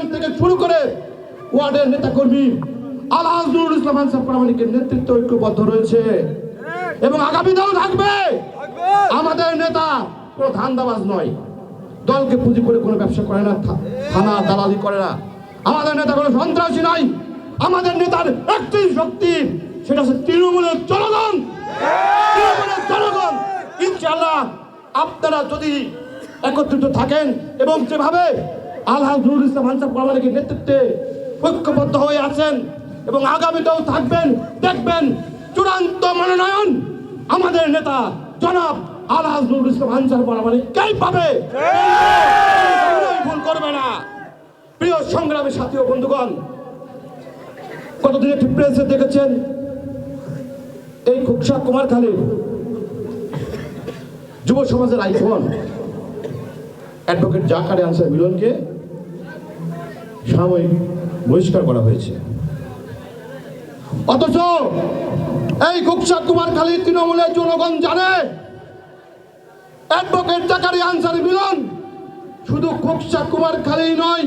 Chairman থেকে শুরু করে ওয়ার্ডের নেতাকর্মী আলহাজ নুরুল ইসলাম আনসার প্রামাণিকের নেতৃত্ব ঐক্যবদ্ধ রয়েছে। এবং আগামী দল থাকবে। আমাদের নেতা কোনো ধান্দাবাজ নয়। দলকে পুঁজি করে কোনো ব্যবসা করে না থানা দালালি করে না। আমাদের নেতা কোনো সন্ত্রাসী নাই আমাদের নেতার একটি শক্তি, সেটা হচ্ছে তৃণমূলের জনগণ। তৃণমূলের জনগণ। ইনশাআল্লাহ আপনারা যদি একত্রিত থাকেন এবং যেভাবে আল্লাহ নুরুল ইসলাম আনসার নেতৃত্বে ঐক্যবদ্ধ হয়ে আছেন এবং আগামীতেও থাকবেন দেখবেন চূড়ান্ত মনোনয়ন আমাদের নেতা জনাব আলহাজ নুরুল ইসলাম আনসার প্রামাণিক কে পাবে ভুল করবে না প্রিয় সংগ্রামী সাথী ও বন্ধুগণ কতদিন একটি প্রেসে দেখেছেন এই খুকসা কুমারখালীর যুব সমাজের আইকন অ্যাডভোকেট জাকারে আনসার মিলনকে সাময়িক বহিষ্কার করা হয়েছে। অথচ এই কুকসা কুমারখালী তৃণমূলের জনগণ জানে। অ্যাডভোকেট জাকারি আনসার মিলন শুধু কুকসা কুমারখালী নয়,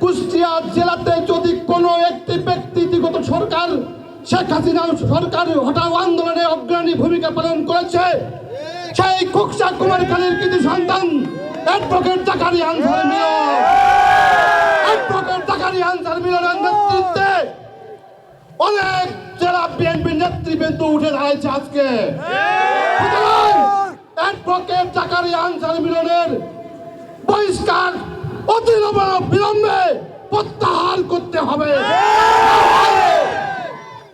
কুষ্টিয়া জেলাতে যদি কোনো একটি ব্যক্তিগত সরকার, শেখ হাসিনা সরকার হটাও আন্দোলনে অগ্রণী ভূমিকা পালন করেছে, সেই কুকসা কুমারখালীর কিছু সন্তান অ্যাডভোকেট জাকারি আনসার মিলন অ্যাডভোকেট জাকারি আনসার মিলনের নেতৃত্বে অনেক জেলা উঠে দাঁড়াইছে আজকে। অ্যাডভোকেট জাকারি আনসার মিলনের বহিষ্কার অতি বিলম্বে প্রত্যাহার করতে হবে।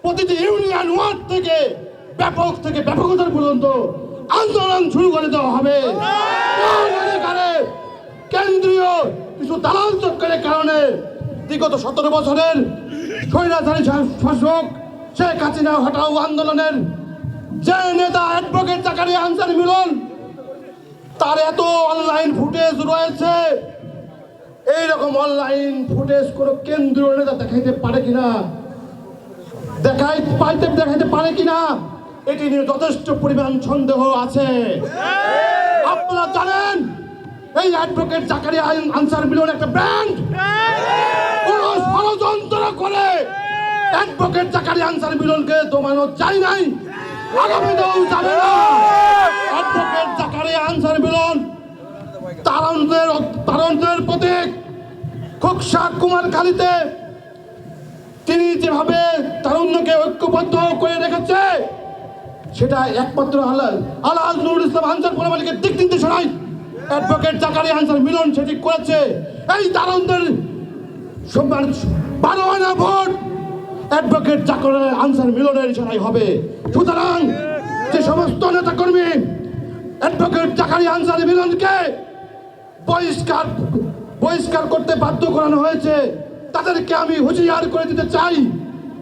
প্রতিটি ইউনিয়ন ওয়ার্ড থেকে ব্যাপক থেকে ব্যাপকতার পর্যন্ত আন্দোলন শুরু করে দেওয়া হবে। কেন্দ্রীয় কিছু দালাল কারণে বিগত সতেরো বছরের স্বৈরাচারী শাসক শেখ হাসিনা হটাও আন্দোলনের যে নেতা অ্যাডভোকেট চাকারি আনসার মিলন তার এত অনলাইন ফুটেজ রয়েছে। এইরকম অনলাইন ফুটেজ কোনো কেন্দ্রীয় নেতা দেখাইতে পারে কিনা? দেখাই পাইতে দেখাইতে পারে কিনা? এটি নিয়ে যথেষ্ট পরিমাণ সন্দেহ আছে। আপনারা জানেন এই অ্যাডভোকেট চাকারি আনসার মিলন একটা ব্র্যান্ড কোন ষড়যন্ত্র করে অ্যাডভোকেট চাকারি আনসার মিলনকে দমানো চাই নাই। আগামীতেও যাবে চাকারি আনসার মিলন প্রতীক কুমারখালীতে তিনি যেভাবে তারুণ্যকে ঐক্যবদ্ধ করে রেখেছে, সেটা একমাত্র আল্লাহ আল্লাহ নুরুল ইসলাম অ্যাডভোকেট জাকারি আনসার মিলন সেটি করেছে। এই তারুণদের সম্মান বারো আনা ভোট অ্যাডভোকেট চাকরের আনসার মিলনের ইশারাই হবে। সুতরাং যে সমস্ত নেতাকর্মী, অ্যাডভোকেট জাকারি আনসার মিলনকে বহিষ্কার বহিষ্কার করতে বাধ্য করানো হয়েছে, তাদেরকে আমি হুঁশিয়ার করে দিতে চাই।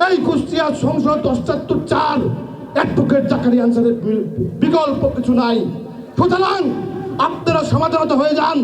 এই কুষ্টিয়া সংসদ অষ্টাত্তর চার, অ্যাডভোকেট চাকরি আনসারের বিকল্প কিছু নাই। সুতরাং আপনারা সমাধানত হয়ে যান।